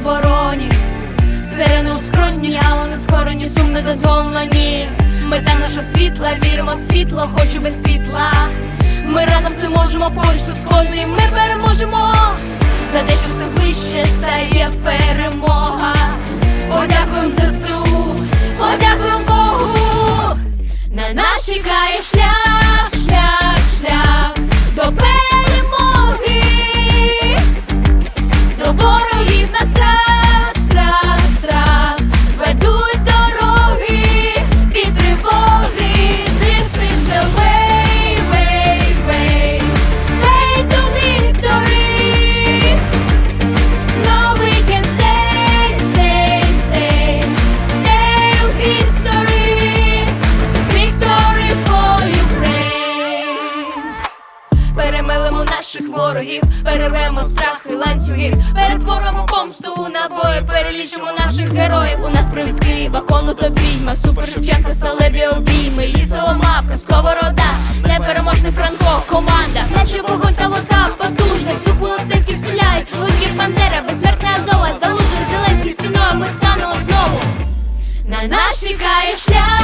обороні, сирену скронні, але не скоро, ні сум не дозволено, ні Мета наша світла, віримо в світло, хоч без світла. Ми разом все можемо поруч тут кожний, ми переможемо. За те, що все вище стає перемога. Подякуємо ЗСУ, подякуємо Богу. На нас чекає шлях, шлях, шлях до перемоги ворогів, перервемо страхи ланцюгів, перетворимо помсту у набої, перелічимо наших героїв. У нас привід Києва, конута відьма, супер Шевченка, сталеві обійми, лісова мавка, сковорода, непереможний Франко, команда, наче вогонь та вода, потужний, дух волотецький вселяє, Володимир Бандера, безсмертна Азова, залужен Зеленський стіною, ми станемо знову. На нас чекає шлях,